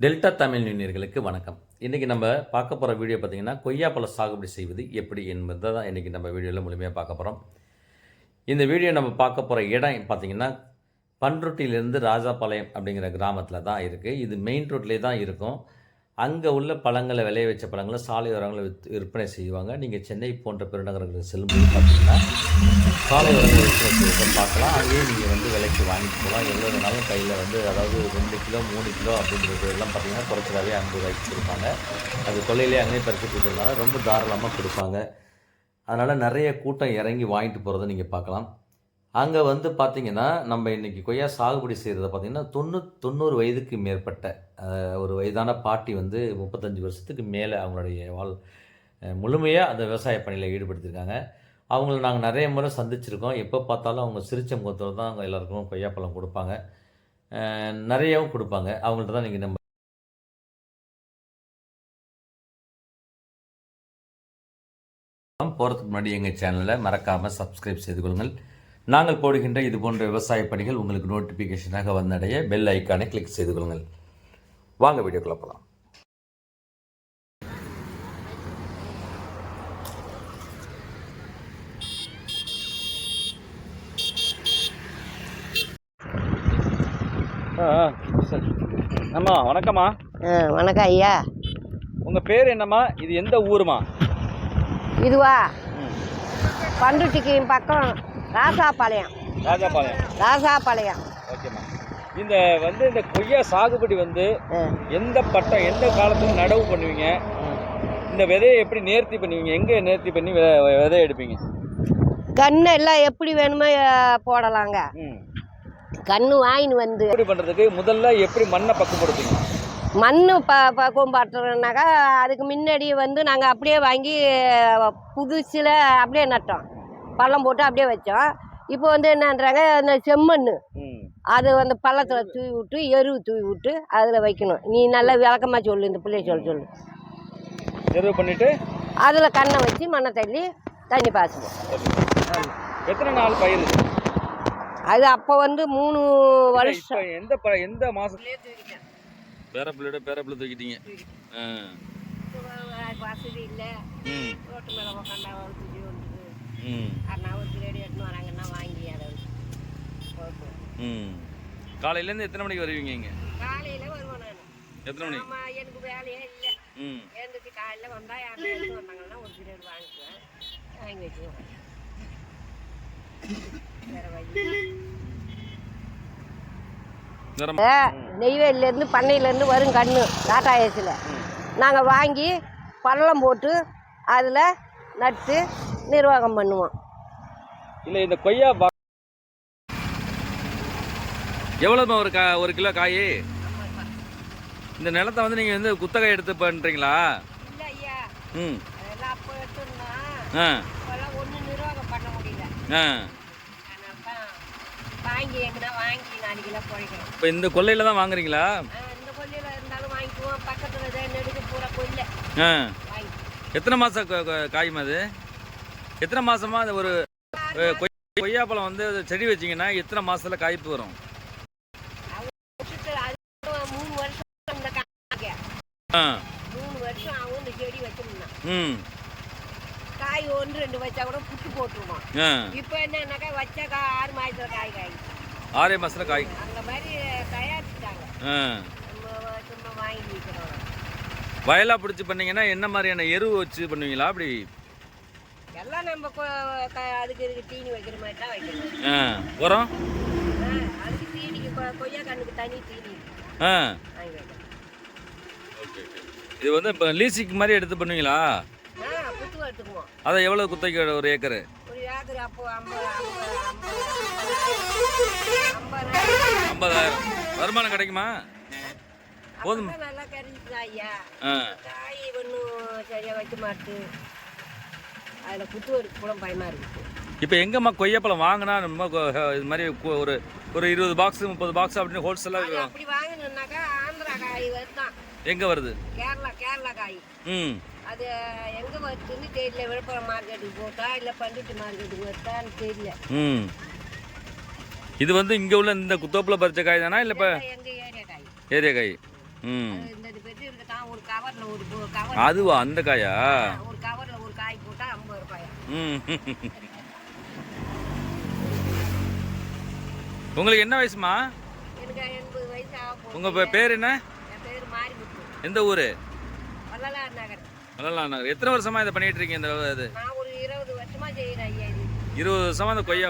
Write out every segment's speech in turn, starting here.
Delta Tamil நியூனியர்களுக்கு வணக்கம். இன்றைக்கி நம்ம பார்க்க போகிற வீடியோ பார்த்திங்கன்னா கொய்யாப்பழ சாகுபடி செய்வது எப்படி என்பதை தான் இன்றைக்கி நம்ம வீடியோவில் முழுமையாக பார்க்க போகிறோம் இந்த வீடியோ நம்ம பார்க்க போகிற இடம் பார்த்திங்கன்னா பன்ருட்டியிலேருந்து ராஜாபாளையம் அப்படிங்கிற கிராமத்தில் தான் இருக்குது இது மெயின் ரோட்லேயே தான் இருக்கும். அங்கே உள்ள பழங்களை விளைய வச்ச பழங்களை சாலையோரங்களை வித் விற்பனை செய்வாங்க. நீங்கள் சென்னை போன்ற பெருநகரங்களுக்கு செல்லும்போது பார்த்தீங்கன்னா சாலையோரங்களை விற்பனை செய்வதை பார்க்கலாம். அங்கேயே நீங்கள் வந்து விலைக்கு வாங்கிட்டு போகலாம். எவ்வளோ வேணாலும் கையில் வந்து அதாவது ரெண்டு கிலோ மூணு கிலோ அப்படிங்கிறது எல்லாம் பார்த்தீங்கன்னா குறைச்சலாகவே ஐம்பது ரூபாய்க்கு கொடுப்பாங்க. அது கொள்ளையிலே அங்கேயே பறித்து கொடுத்துருந்தாலும் ரொம்ப தாராளமாக கொடுப்பாங்க. அதனால் நிறைய கூட்டம் இறங்கி வாங்கிட்டு போகிறத நீங்கள் பார்க்கலாம். அங்கே வந்து பார்த்திங்கன்னா நம்ம இன்றைக்கி கொய்யா சாகுபடி செய்கிறத பார்த்தீங்கன்னா தொண்ணூ தொண்ணூறு வயதுக்கு மேற்பட்ட ஒரு வயதான பாட்டி வந்து முப்பத்தஞ்சு வருஷத்துக்கு மேலே அவங்களுடைய வாழ் முழுமையாக அந்த விவசாய பணியில் ஈடுபடுத்திருக்காங்க. அவங்கள நாங்கள் நிறைய முறை சந்திச்சிருக்கோம். எப்போ பார்த்தாலும் அவங்க சிரிச்ச முகத்தில் தான் அவங்க எல்லாருக்கும் கொய்யாப்பழம் கொடுப்பாங்க. நிறையவும் கொடுப்பாங்க. அவங்கள்ட்ட தான் நீங்கள் நம்ம போகிறதுக்கு முன்னாடி எங்கள் சேனலை மறக்காமல் சப்ஸ்கிரைப் செய்து கொள்ளுங்கள். நாங்கள் போடுகின்ற இது போன்ற விவசாய பணிகள் உங்களுக்கு நோட்டிஃபிகேஷனாக வந்தடைய பெல் ஐக்கானை கிளிக் செய்து கொள்ளுங்கள். வாங்க வீடியோக்குள்ள போகலாம் அம்மா வணக்கம்மா. வணக்கம் ஐயா. உங்க பேர் என்னம்மா? இது எந்த ஊருமா இதுவா? பண்டுட்டிக்கு பக்கம் ராசாபாளையம். ராஜாபாளையம் ராசாபாளையம். ஓகேம்மா இந்த வந்து இந்த கொய்யா சாகுபடி வந்து எந்த பட்டம் எந்த காலத்துல நடவு பண்ணுவீங்க? இந்த விதையை எப்படி நேர்த்தி பண்ணுவீங்க? எங்க நேர்த்தி பண்ணி விதை எடுப்பீங்க? கன்று எல்லாம் எப்படி வேணுமோ போடலாங்க. கன்று வாங்கின்னு வந்து எப்படி பண்றதுக்கு? முதல்ல எப்படி மண்ணை பக்குப்படுத்துங்க மண் ப பக்குவம் பட்டுறோம்னாக்கா அதுக்கு முன்னாடி வந்து நாங்கள் அப்படியே வாங்கி புதுசில் அப்படியே நட்டோம். பள்ளம் போட்டு அப்படியே வச்சோம். இப்போ வந்து என்னன்றாங்க இந்த செம்மண் அது அந்த பள்ளத்தில் தூவி விட்டு எரு தூவி விட்டு அதில் வைக்கணும். நீ நல்லா விளக்கமாக சொல்லு இந்த பிள்ளைய சொல்ல சொல்லு. தெரிவு பண்ணிட்டு? அதில் கண்ணை வச்சு மண்ணை தள்ளி தண்ணி பாய்ச்சுவோம் எத்தனை நாள் பயிர்? அது அப்போ வந்து மூணு வருஷம். எந்த எந்த மாசம்? பேர பிள்ளையோட பேர பிள்ளை தூக்கிட்டீங்க. வசதி இல்லை. ரோட்டு மேலே உட்காந்தா அண்ணா ஒரு கிரேடி எடுத்துன்னு வராங்கன்னா வாங்கி அதை ம். காலையிலேருந்து எத்தனை மணிக்கு வருவீங்க இங்கே? காலையில் வருவேன் நான். எத்தனை மணிக்கு ஆமாம் எனக்கு வேலையே இல்லை. ம். எழுந்துச்சு காலையில் வந்தால் யாரும் எடுத்து வந்தாங்கன்னா ஒரு கிரேடி வாங்கிக்குவேன். வாங்கி வச்சுக்குவேன். வேறு நெய்வேலியிலேருந்து பண்ணையிலேருந்து வரும் கன்று டாட்டா ஏசில் நாங்கள் வாங்கி பள்ளம் போட்டு அதில் நட்டு நிர்வாகம் பண்ணுவோம் இல்லை இந்த கொய்யா பா எவ்வளோமா ஒரு கா ஒரு கிலோ காய்? இந்த நிலத்தை வந்து நீங்கள் வந்து குத்தகை எடுத்து பண்ணுறீங்களா இல்லை ஐயா ம் ஆ. ஆ. அதனால தான் வாங்கி எங்கன்னா வாங்கி நாலு கிலோ குழைக்கிறோம் இப்போ இந்த கொல்லையில் தான் வாங்குறீங்களா? இந்த கொல்லையில் இருந்தாலும் வாங்கிக்குவோம். பக்கத்தில் நெடுக்க பூரா கொல்லை ஆ. எத்தனை மாதம் காய்மா அது? எத்தனை மாதமா அது ஒரு கொய்யாப்பழம் வந்து செடி வச்சிங்கன்னா எத்தனை மாதத்தில் காய்ப்பு வரும்? ம். காய் ஒன்று ரெண்டு வச்சா கூட புட்டு போட்டுருவோம் இப்போ என்னன்னாக்கா வச்சா காய் ஆறு மாதத்துல காய். காய் ஆறே மாதத்தில் காய் அந்த மாதிரி தயாரிச்சுட்டாங்க. நம்ம வாங்கி வயலாக பிடிச்சி பண்ணீங்கன்னா என்ன மாதிரியான எரு வச்சு பண்ணுவீங்களா? அப்படி எல்லாம் நம்ம அதுக்கு இதுக்கு தீனி வைக்கிற மாதிரி தான் வைக்கணும். ஆ உரம்? ஆ, அதுக்கு தீனிக்கு கொ- கொய்யா கண்ணுக்கு தனி தீனி. ஆ. வாங்கி வைக்கணும் இது வந்து இப்போ லீசிக்கு மாதிரி எடுத்து பண்ணுவீங்களா? அதை எவ்வளோ குத்தைக்கு ஒரு ஏக்கரு? ஐம்பதாயிரம். வருமானம் கிடைக்குமா? போதும். நல்லா கறிஞ்சுதா ஐயா காய் ஒன்றும் சரியாக வைக்க மாட்டு. அதில் புத்து கூட பயமாக இருக்குது இப்போ எங்கம்மா கொய்யாப்பழம் வாங்கினா நம்ம இது மாதிரி ஒரு ஒரு இருபது பாக்ஸ் முப்பது பாக்ஸ் அப்படின்னு ஹோல்சேலாக அப்படி வாங்கணுன்னாக்கா ஆந்திரா காய் வருதான் எங்கே வருது? கேரளா கேரளா காய். ம். அது எங்கே வருதுன்னு தெரியல. விழுப்புரம் மார்க்கெட்டுக்கு போட்டா இல்லை பண்டுட்டி மார்க்கெட்டுக்கு வருதான்னு தெரியல. ம். இது வந்து இங்கே உள்ள இந்த குத்தோப்பில் பறிச்ச காய் தானா இல்லை இப்போ ஏரியா காய். ஏரியா காய்? அதுவா? அந்த காயா? ஒரு கவர்ல ஒரு காய் போட்டா ஐம்பது ரூபாய்? ம். உங்களுக்கு என்ன வயசுமா. உங்க பேர் என்ன? எந்த ஊரு? வள்ளலார் நகர். எத்தனை வருஷமா இதை பண்ணிட்டு இருக்கீங்க இந்த இது? இருபது வருஷமா இந்த கொய்யா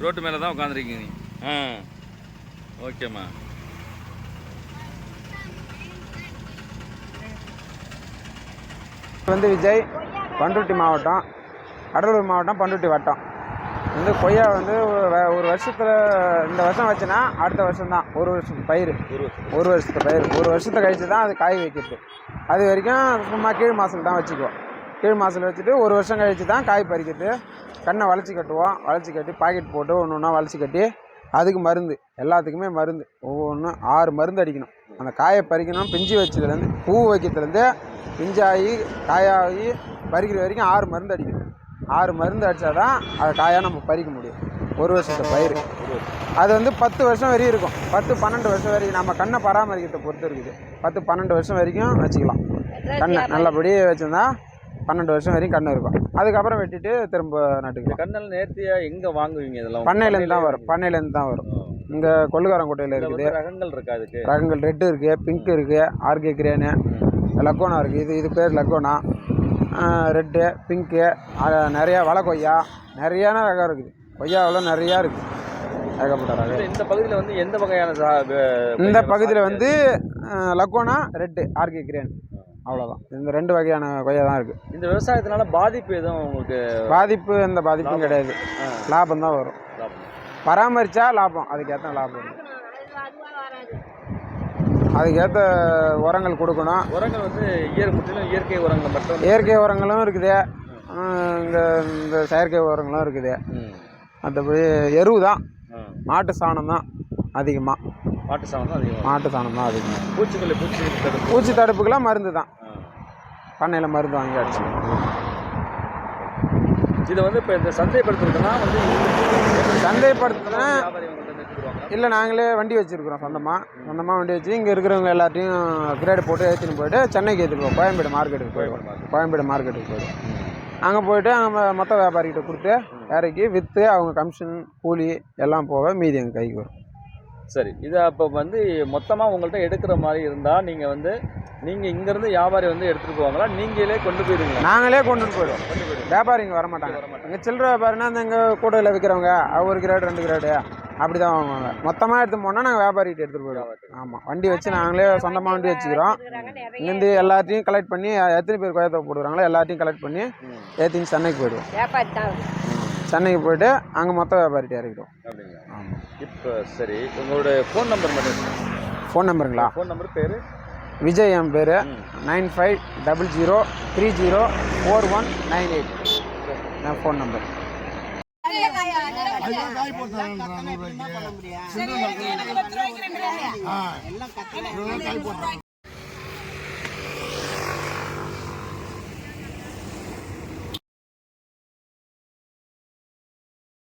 ரோட்டு மேல தான் உட்காந்துருக்கீங்க நீ ஆ. ஓகேம்மா. வந்து விஜய் பண்ருட்டி மாவட்டம் கடலூர் மாவட்டம் பண்ருட்டி வட்டம். வந்து கொய்யா வந்து ஒரு வருஷத்தில் இந்த வருஷம் வச்சுனா அடுத்த வருஷம் தான் ஒரு வருஷம் பயிர் ஒரு வருஷத்து பயிர் ஒரு வருஷத்தை கழிச்சு தான் அது காய் வைக்கிறது. அது வரைக்கும் சும்மா கீழ் மாதம் தான் வச்சுக்குவோம். கீழ் மாதத்தில் வச்சுட்டு ஒரு வருஷம் கழிச்சு தான் காய் பறிக்கிறது. கண்ணை வளைச்சி கட்டுவோம். வளைச்சி கட்டி பாக்கெட் போட்டு ஒன்று ஒன்றா வளைச்சி கட்டி அதுக்கு மருந்து. எல்லாத்துக்குமே மருந்து. ஒவ்வொன்றும் ஆறு மருந்து அடிக்கணும். அந்த காயை பறிக்கணும். பிஞ்சு வச்சதுலேருந்து பூ வைக்கிறதுலேருந்து பிஞ்சாகி காயாகி பறிக்கிற வரைக்கும் ஆறு மருந்து அடிக்கணும் ஆறு மருந்து அடித்தா தான் அதை காயாக நம்ம பறிக்க முடியும். ஒரு வருஷத்து பயிர். அது வந்து பத்து வருஷம் வரையும் இருக்கும். பத்து பன்னெண்டு வருஷம் வரைக்கும் நம்ம கண்ணை பராமரிக்கிறதை பொறுத்து இருக்குது. பத்து பன்னெண்டு வருஷம் வரைக்கும் வச்சுக்கலாம். கண்ணை நல்லபடி வச்சுருந்தா பன்னெண்டு வருஷம் வரைக்கும் கண்ணு இருக்கும். அதுக்கப்புறம் வெட்டிட்டு திரும்ப நட்டுக்கலாம். கண்ணல் நேர்த்தியா எங்க வாங்குவீங்க இதெல்லாம்? பண்ணையிலேருந்து தான் வரும். பண்ணையிலேருந்து தான் வரும். இங்கே கொள்ளுக்காரங்கோட்டையில் இருக்குது. ரகங்கள் இருக்கா அதுக்கு? ரகங்கள் ரெட்டு இருக்குது பிங்க் இருக்குது ஆர்கே கிரேனு. லக்கோனா இருக்குது இது இது பேர் லக்கோனா ரெட்டு பிங்க்கு நிறையா வள கொய்யா நிறையான ரகம் இருக்குது. கொய்யாவில் நிறையா இருக்குது ஏகப்பட்ட ரகம் இந்த- பகுதியில வந்து எந்த வகையான இந்த பகுதியில் வந்து லக்கோனா ரெட்டு ஆர்கே கிரேன். அவ்வளோதான் இந்த ரெண்டு வகையான கொய்யா தான் இருக்குது இந்த விவசாயத்தினால பாதிப்பு எதுவும் உங்களுக்கு பாதிப்பு எந்த பாதிப்பும் கிடையாது. லாபம் தான் வரும்? பராமரித்தா லாபம். அதுக்கேற்ற லாபம் வரும் அது அதுவா வராது அதுக்கேற்ற உரங்கள் கொடுக்கணும். உரங்கள் வந்து இயற் முற்றிலும் இயற்கை உரங்கள் மட்டும் இயற்கை உரங்களும் இருக்குது. இங்கே இந்த செயற்கை உரங்களும் இருக்குது. மற்றபடி எருவு தான். மாட்டு சாணம் தான் அதிகமாக மாட்டு சாணம் தான் அதிகம். மாட்டு சாணம் தான் அதிகமாக பூச்சிக்கொல்லி பூச்சி தடுப்பு. பூச்சி தடுப்புக்கெல்லாம் மருந்து தான். பண்ணையில் மருந்து வாங்கி அடிச்சு. இதை வந்து இப்போ இந்த சந்தைப்படுத்துறதுனா வந்து சந்தைப்படுத்தினா வியாபாரி உங்கள்கிட்ட இருந்து எடுத்துக்கிடுவாங்க இல்லை நாங்களே வண்டி வச்சுருக்குறோம் சொந்தமாக சொந்தமாக வண்டி வச்சு இங்கே இருக்கிறவங்க எல்லாத்தையும் கிரேடு போட்டு ஏற்றின்னு போயிட்டு சென்னைக்கு ஏற்றிட்டு போவோம். கோயம்பேடு மார்க்கெட்டுக்கு போயிடுவோம். கோயம்பேடு மார்க்கெட்டுக்கு போயிடுவோம். அங்கே போயிட்டு அங்கே மொத்த வியாபாரிகிட்ட கொடுத்து இறக்கி விற்று அவங்க கமிஷன் கூலி எல்லாம் போக மீதி எங்கள் கைக்கு வரும். சரி இதை அப்போ வந்து மொத்தமாக உங்கள்கிட்ட எடுக்கிற மாதிரி இருந்தால் நீங்கள் வந்து நீங்கள் இங்கேருந்து வியாபாரி வந்து எடுத்துகிட்டு போவாங்களா? நீங்களே கொண்டு போயிருவீங்களா நாங்களே கொண்டுட்டு போயிடுவோம். வியாபாரிங்க வர மாட்டாங்க இங்கே சில்லற வியாபாரினா அந்த இங்கே கூடையில் விற்கிறவங்க ஒரு கிரேடு ரெண்டு கிரேடு அப்படி தான் வாங்குவாங்க மொத்தமாக எடுத்து போனால் நாங்கள் வியாபாரிகிட்ட எடுத்துகிட்டு போயிடுவோம். ஆமாம் வண்டி வச்சு நாங்களே சொந்தமாக வண்டி வச்சுக்கிறோம். இங்கேருந்து எல்லாத்தையும் கலெக்ட் பண்ணி எத்தனை பேர் கோயத்தை போடுறாங்களோ எல்லாத்தையும் கலெக்ட் பண்ணி ஏற்றின்னு சென்னைக்கு போயிடுவோம். சென்னைக்கு போயிட்டு அங்கே மொத்த வியாபாரிட்ட இறக்கிடுவோம். அப்படிங்களா? ஆமாம் இப்போ சரி உங்களோட ஃபோன் நம்பர் மட்டும் ஃபோன் நம்பருங்களா ஃபோன் நம்பர் பேர்? விஜய் என் பேர். Nine five double zero three zero four one nine eight. என் ஃபோன் நம்பர் காய் போட்டாங்க